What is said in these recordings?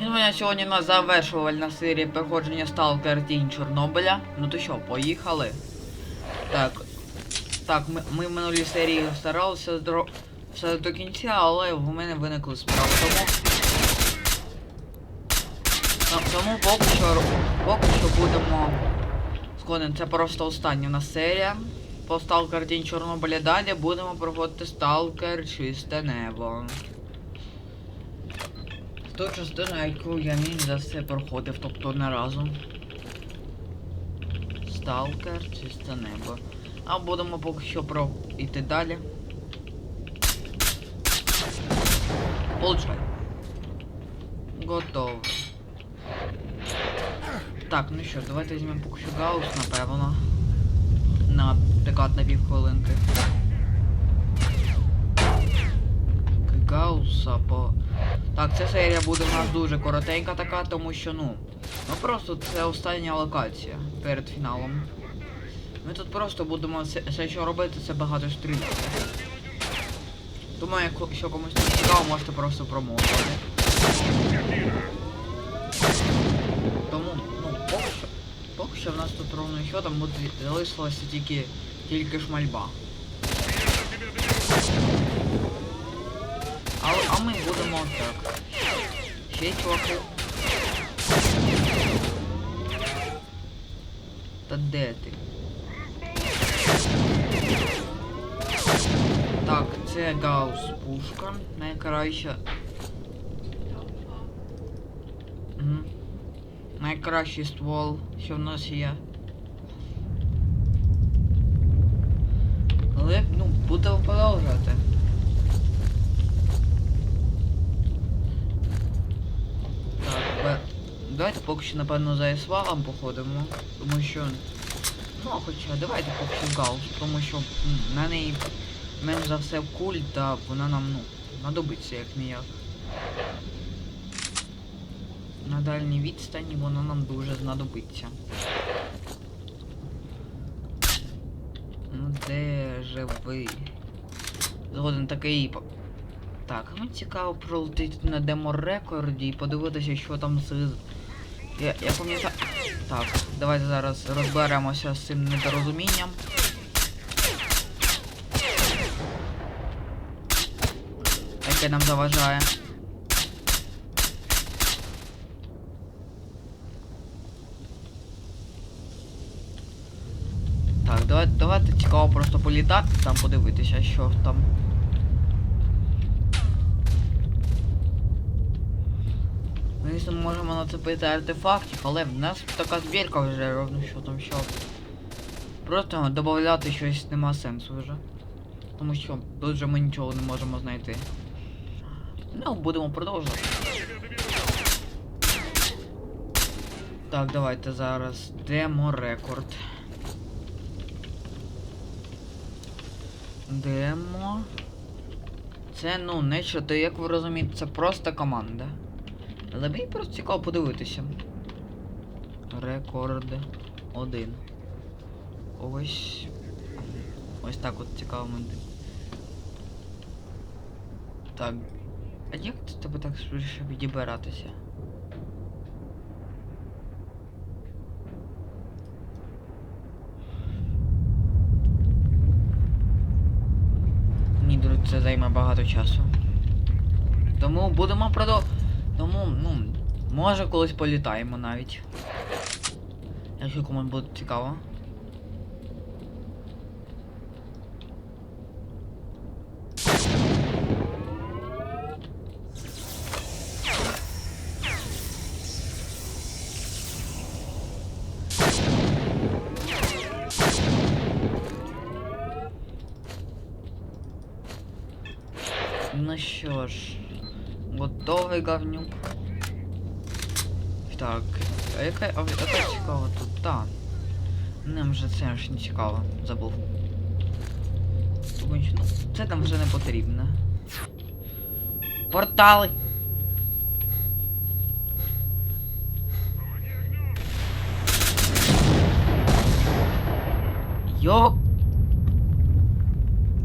У мене сьогодні на завершувальна серія проходження Сталкер Тінь Чорнобиля. Ну то що, поїхали? Так. Так, ми, ми в минулій серії старалися зро... все до кінця, але в мене виникли справи. Тому. Тому поки що поки що будемо. Згоден, це просто остання в нас серія. По Сталкер Тінь Чорнобиля далі будемо проходити Сталкер Чисте Небо. Ту частину, яку я міг за все проходив, тобто не разу. Сталкер, чисте небо. А будемо поки що про йти далі. Получай. Готово. Так, ну що, давайте візьмемо поки що гаус, напевно. На прикат на півхвилинки. Гауса по. Так, ця серія буде у нас дуже коротенька така, тому що, ну, ну просто це остання локація перед фіналом. Ми тут просто будемо все, що робити, це багато стріляти. Тому якщо комусь не цікаво, можете просто промовити. Тому, ну, поки що, поки що в нас тут ровно що там буде залишилося тільки, тільки шмальба. А, а ми будемо так. Ще чуваки. Та де ти? Так, це Гаус пушка. Найкраща. Мгм. Найкращий ствол, що в нас є. Але, ну, будемо продовжувати. Так, бе- поки напевно, за СВАЛом походимо, тому що... Ну, хоча давайте що гаус, тому що м, на неї менш за все куль, та вона нам, ну, знадобиться як ніяк. На дальній відстані вона нам дуже знадобиться. Ну де же ви? Згоден такий. Так, мені цікаво пролетіти на демо-рекорді і подивитися, що там з. Я, я пам'ятаю. Так, давайте зараз розберемося з цим недорозумінням. Яке нам заважає. Так, давайте, давайте цікаво просто політати, там подивитися, що там. Ми можемо нацепити артефактів, але в нас така збірка вже ровно що там що. Просто додати щось нема сенсу вже. Тому що тут же ми нічого не можемо знайти. Ну, будемо продовжувати. Так, давайте зараз демо рекорд. Демо. Це, ну, не що ти, як ви розумієте, це просто команда. Але мені просто цікаво подивитися. Рекорд 1. Ось. Ось так от цікаво мене. Так. А як це тебе так швидше відібиратися? Ні, друзі, це займе багато часу. Тому будемо продов... Тому, ну, може колись політаємо навіть. Якщо комусь буде цікаво. Ну що ж, готовий говнюк. Так, а яка, а яка цікава тут? Та. Нам вже це ж не цікаво, забув. Ну, це там вже не потрібно. Портали! Йо!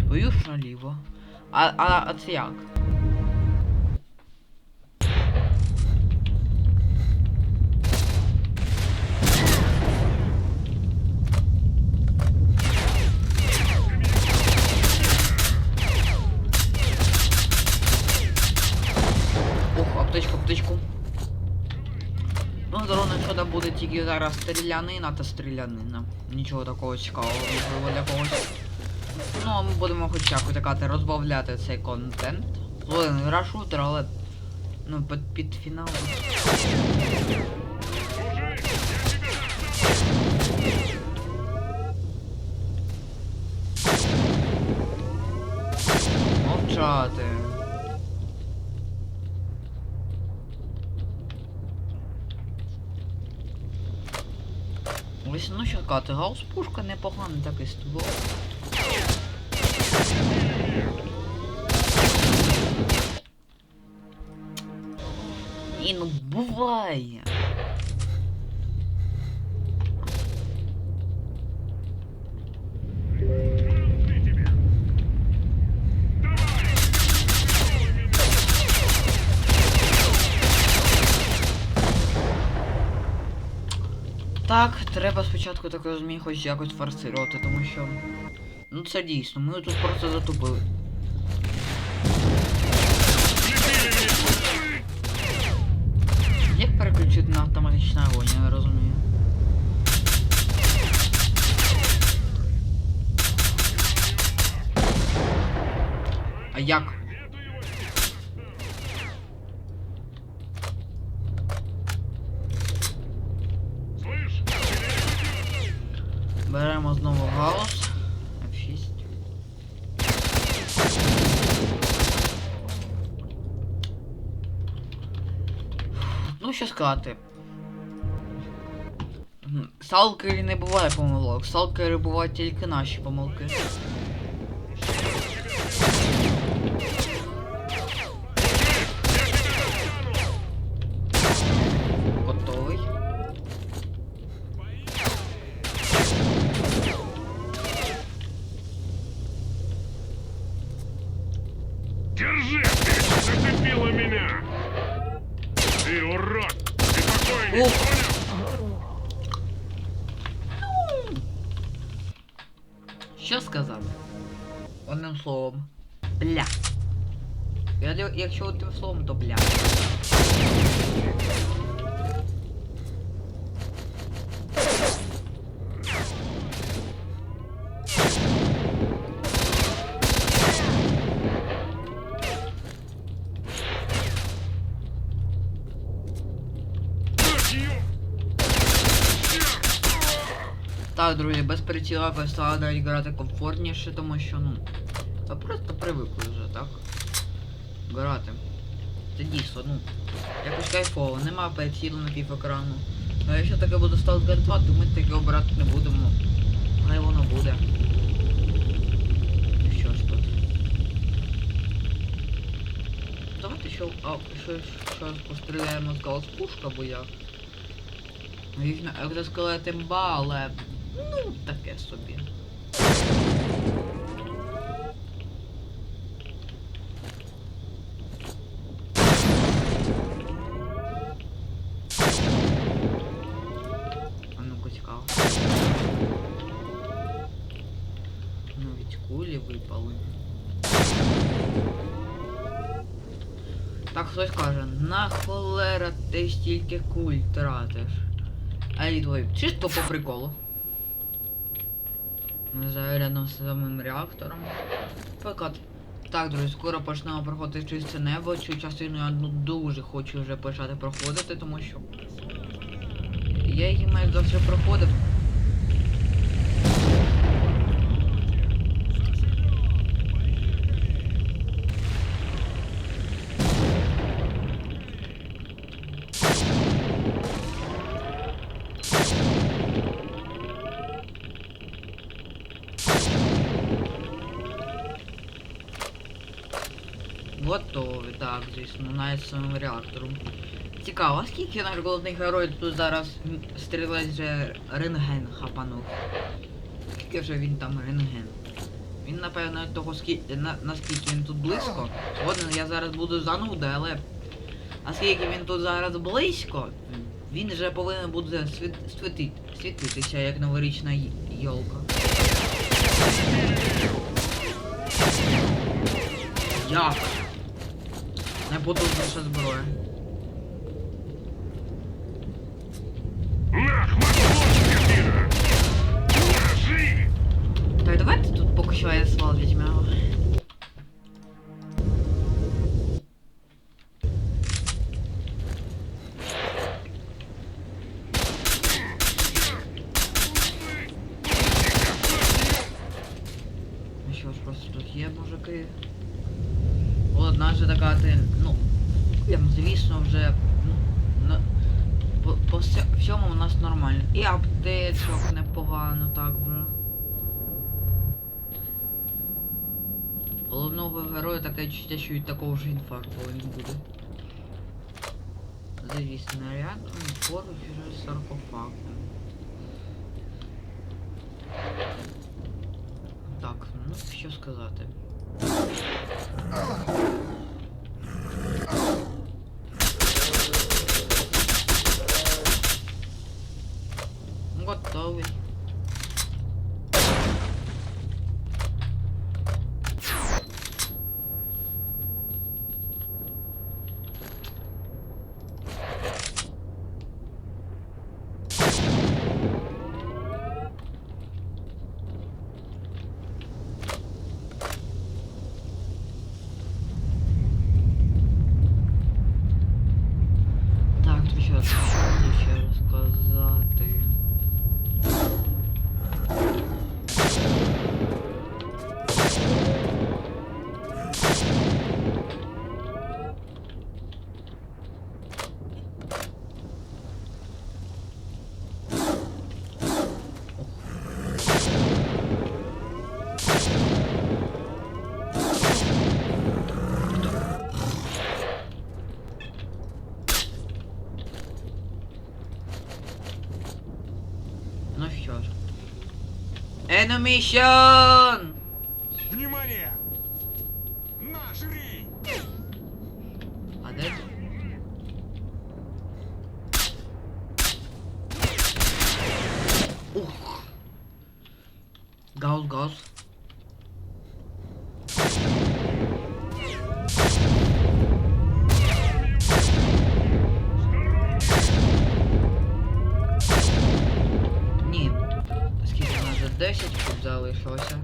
Твою ж наліво. А, а, а це як? Тільки зараз стрілянина та стрілянина. Нічого такого цікавого, можливо, для когось. Ну, а ми будемо хоч якось такати розбавляти цей контент. Блин, гра шутер, але. Ну, під, під фінал. Ось, ну що сказати, гаус пушка непогана такий ствол. Ні, ну буває. Так, треба спочатку так розумію, хоч якось форсирувати, тому що. Ну це дійсно, ми тут просто затупили. Як переключити на автоматичний огонь, я не розумію. А як? Беремо знову гаус. F6. Ну, що сказати. Сталкері не буває помилок. Сталкері бувають тільки наші помилки. Так, друзі, без приціла стало навіть грати комфортніше, тому що, ну, я просто привикли вже, так? Грати. Це дійсно, ну, якось кайфово, нема прицілу на пів екрану. А якщо таке буде Stalker 2, то ми таке обирати не будемо. Хай воно буде. Ну що ж тут? Давайте що, а, що, що постріляємо з гаус пушка, бо я. Вічно екзоскелет імба, але ну таке собі. А ну-ка цікаво. Ну від кулі випали. Так хтось каже, на холера ти стільки куль тратиш. А і двоє. Чисто по приколу. Зараз рядом з самим реактором. Покат. Так, друзі, скоро почнемо проходити чисте небо. Цю частину я ну, дуже хочу вже почати проходити, тому що. Я її майже завжди проходив. Так, звісно, навіть самим реактором. Цікаво, скільки наш головний герой тут зараз стрілець вже рентген хапанув? Скільки вже він там рентген? Він напевно того скільки на, наскільки він тут близько. Згоден, я зараз буду зануда, але. Наскільки він тут зараз близько, він вже повинен буде світ, світи, світитися як новорічна йолка. Як? Найпотужніша зброя. Героя таке чуття, що від такого ж інфаркту він буде. Завіс снаряд, поруч вже саркофаг. Так, ну що сказати. Готовий. Так, то що, що мені ще розказати? Ну що ж. Enemy Внимание! Наш рей! А де? ти? Ух. Гаус, гаус. Ні. Скільки у нас вже 10 тут залишилося.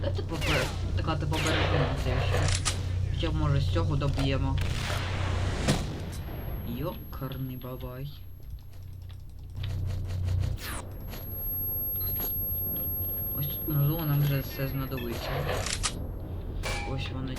Дайте попер... Така ти побережемо це ще. Хоча б може з цього доб'ємо. Йокарний бабай. Ось тут внизу нам вже все знадобиться. Ось вони.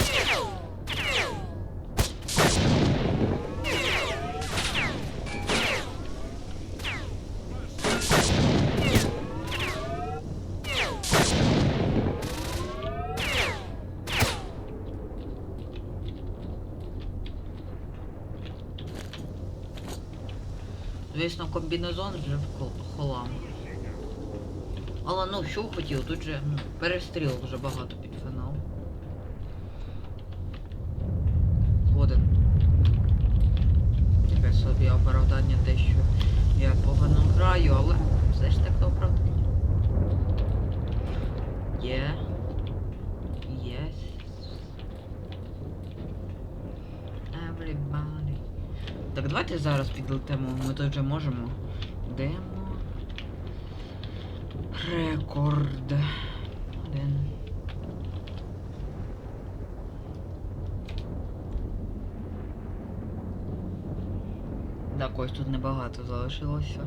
Звісно, комбінезон вже в хол- холам. Але ну, що хотів, тут же ну, перестріл вже багато під фінал. Згоден. Таке собі оправдання те, що я погано граю, але все ж таки оправдання. Є. Yes. Everybody. Так, давайте зараз підлетимо, ми тут вже можемо. Демо. Рекорд. Один. Так, ось тут небагато залишилося.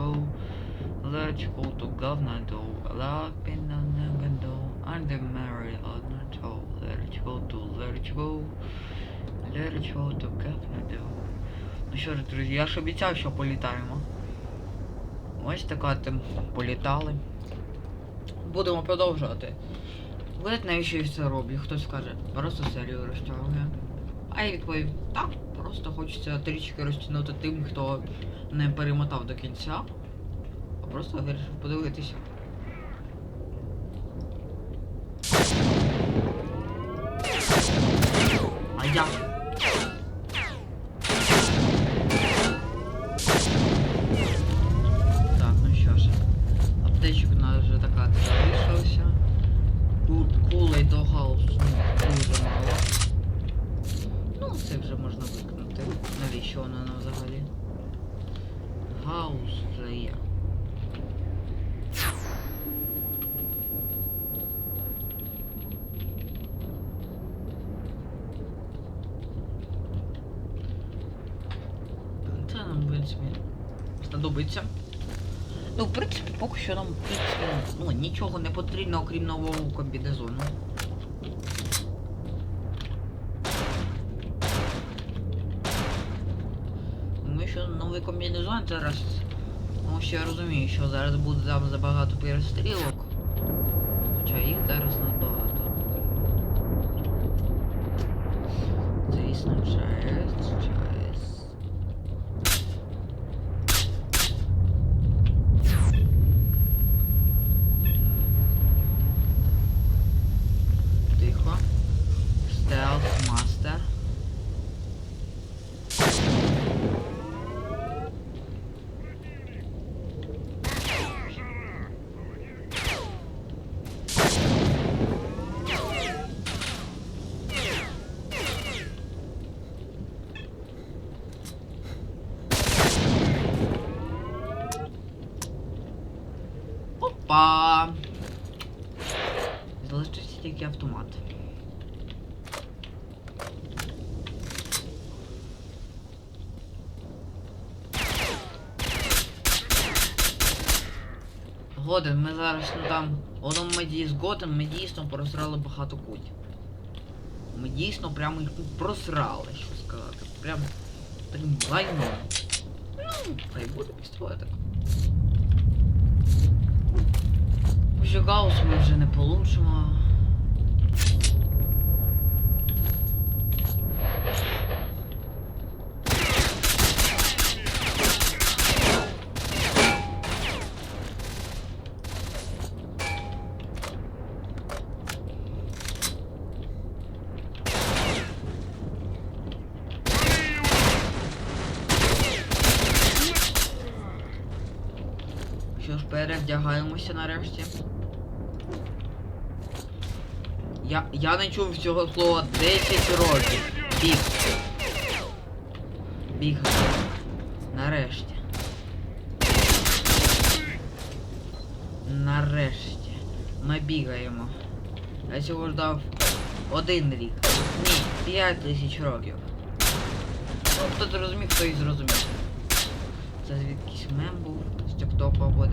Go. Let you go to God now, do. Me, then I'm do. I'm the married all night, go. Let you go to, you go. You go to God do. Ну що ж, друзі, я ж обіцяв, що політаємо. Ось така тим політали. Будемо продовжувати. Видать, навіщо я це роблю? Хтось скаже, просто серію розтягує. А я відповів, так, просто хочеться трішки розтягнути тим, хто не перемотав до кінця. А просто вирішив подивитися. А я. Так, ну що ж. Аптечок у нас вже така залишилася. Ку- Кулей до гаусу дуже мало. Ну, це вже можна викинути. Навіщо воно нам взагалі? Гаус вже є. Це нам, в принципі, знадобиться. Ну, в принципі, поки що нам в принципі, ну, нічого не потрібно, окрім нового комбінезону. Тому що новий комбінезон зараз. Тому що я розумію, що зараз буде там забагато перестрілок. Хоча їх зараз набагато. Годен, ми зараз ну там одному медії з Готем ми дійсно просрали багато куть. Ми дійсно прямо їх просрали, що сказати. Прям таким лайном. Ну, хай буде пістолетик. Вже гаус ми вже не получимо. Що ж, перевдягаємося нарешті. Я, я не чув цього слова 10 років. Біг. Біг. Нарешті. Нарешті. Ми бігаємо. Я цього ждав один рік. Ні, 5 тисяч років. Ну, хто зрозумів, хто і зрозумів. Це звідкись мем був тіктопа або.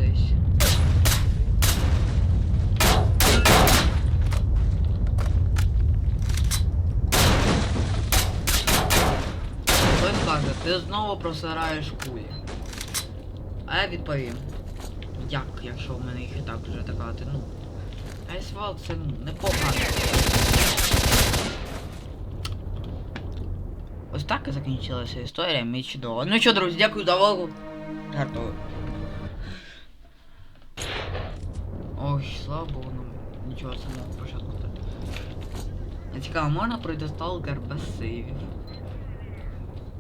Хтось каже, ти знову просираєш кулі. А я відповім. Як, якщо в мене їх і так вже така, ну. Айсвал це непогано. Ось так і закінчилася історія, мій чудово. Ну що, друзі, дякую за увагу. Гарного. Ой, слава Богу, ну нічого самого початку тут. Цікаво, можна пройти сталкер без сейвів.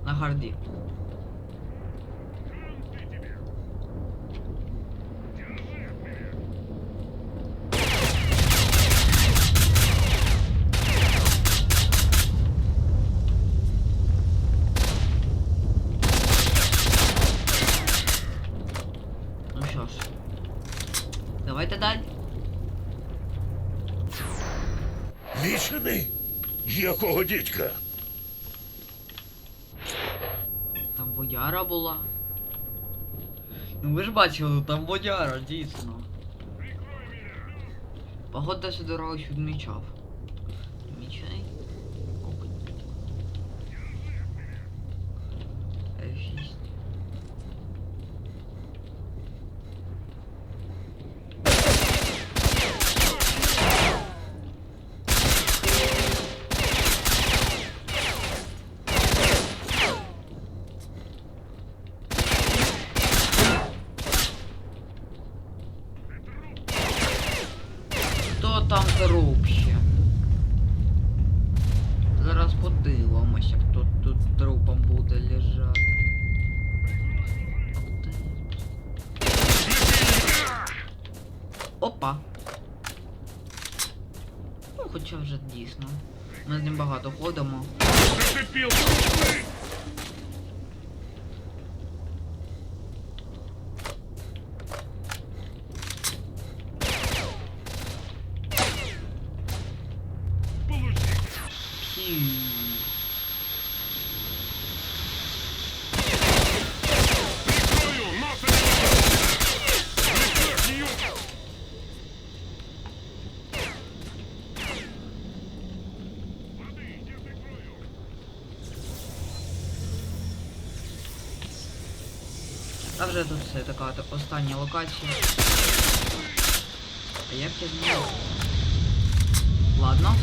На харді. Ну що ж. Давайте далі. Вічений? Якого дідька? Там водяра була. Ну ви ж бачили, там водяра, дійсно. Погода сюди дорогу відмічав. Відмічай. Окунь. F6. Хто там ще? Зараз подивимося, хто тут трупом буде лежати. Опа. хоча вже дійсно. Ми з ним багато ходимо. А вже тут все така остання локація. А як я змінив? Ладно.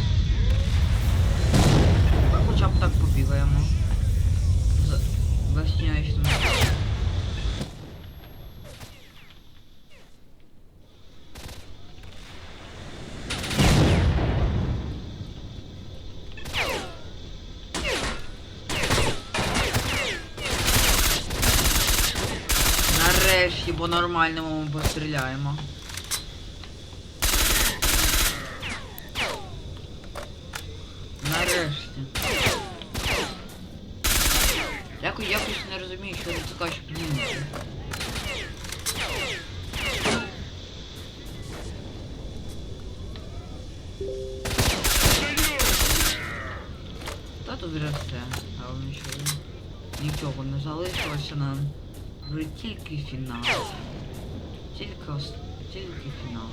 Хоча б так побігаємо. Весняю, що Нарешті по-нормальному постріляємо. Нарешті. Якось якось не розумію, що це така. Та тільки фінал. Тільки тільки фінал.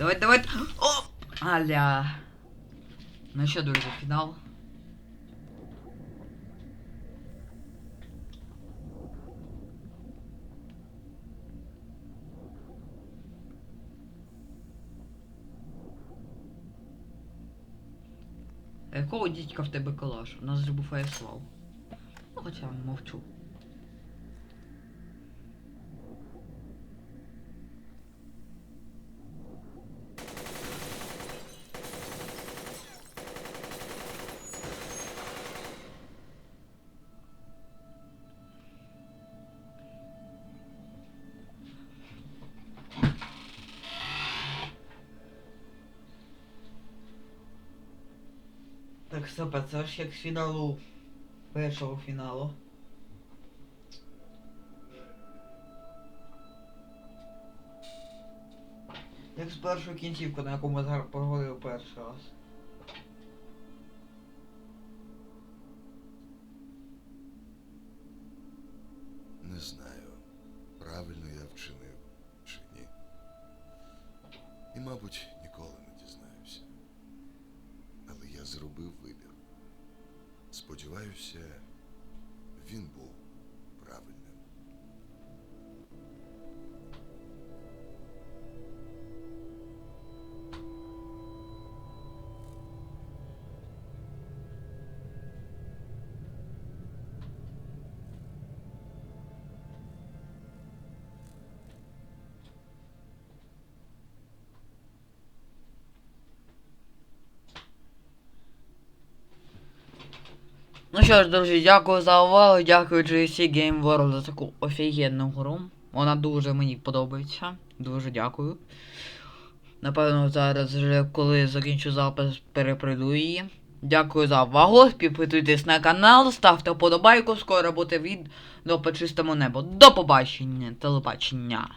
Нічого. Давай, давай. Оп! Аля. Ну що, друзі, фінал. Якого дідька в тебе калаш? У нас же був Фаєслав. Ну, хоча мовчу. А це ж як з фіналу. Першого фіналу. Як з першої кінцівки, на яку ми зараз проговорили перший раз. Ну що ж, друзі, дякую за увагу, дякую GSC Game World за таку офігенну гру. Вона дуже мені подобається. Дуже дякую. Напевно, зараз вже коли закінчу запис, переприйду її. Дякую за увагу. Підписуйтесь на канал, ставте вподобайку, скоро буде відео по чистому небу. До побачення, телебачення.